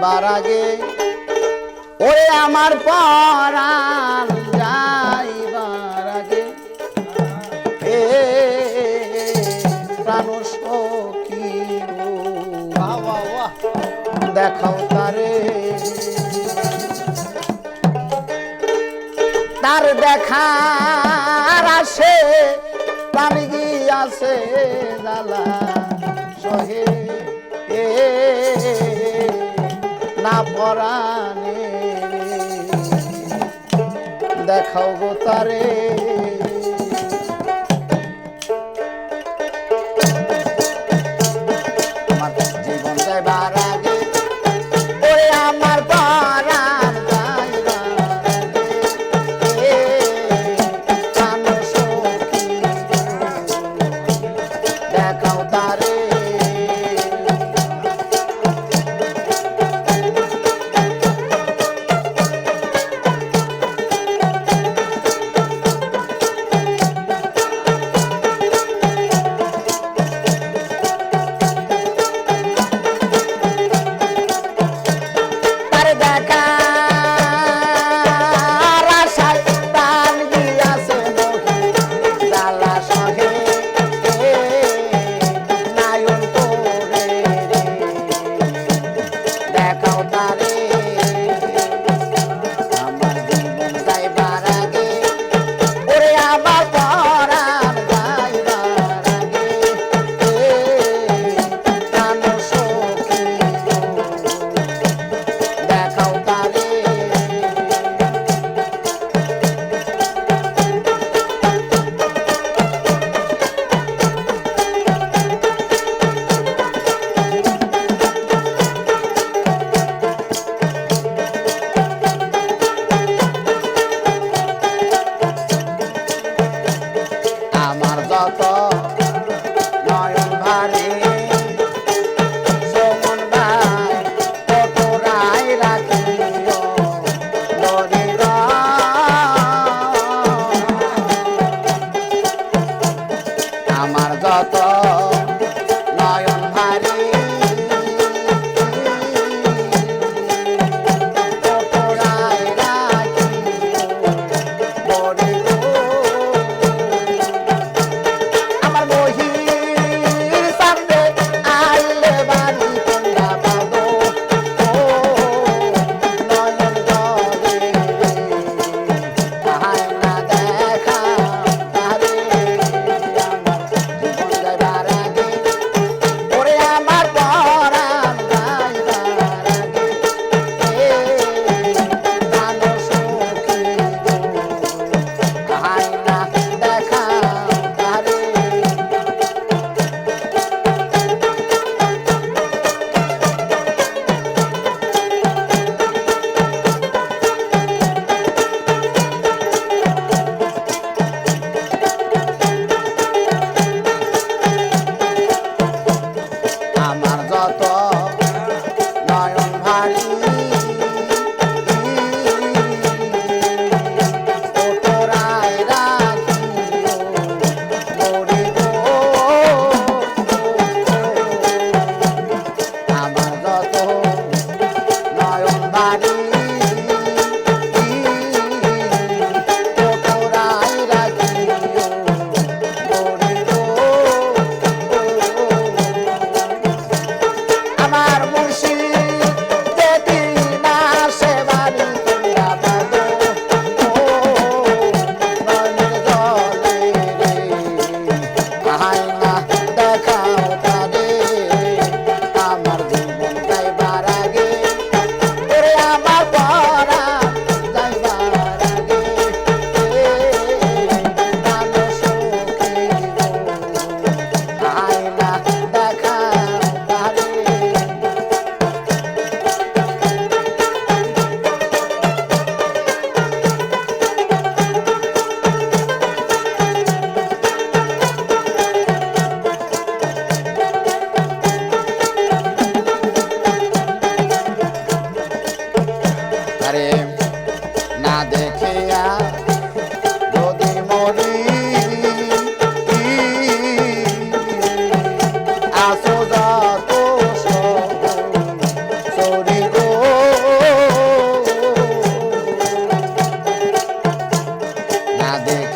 যাইবার আগে ওরে আমার পরাণ যাইবার আগে। এ প্রাণ সখী দেখাও তারে। তার দেখার আসে তার গিয়াছে দালা সহে। এ না পরাণে। দেখাও গো তারে। I that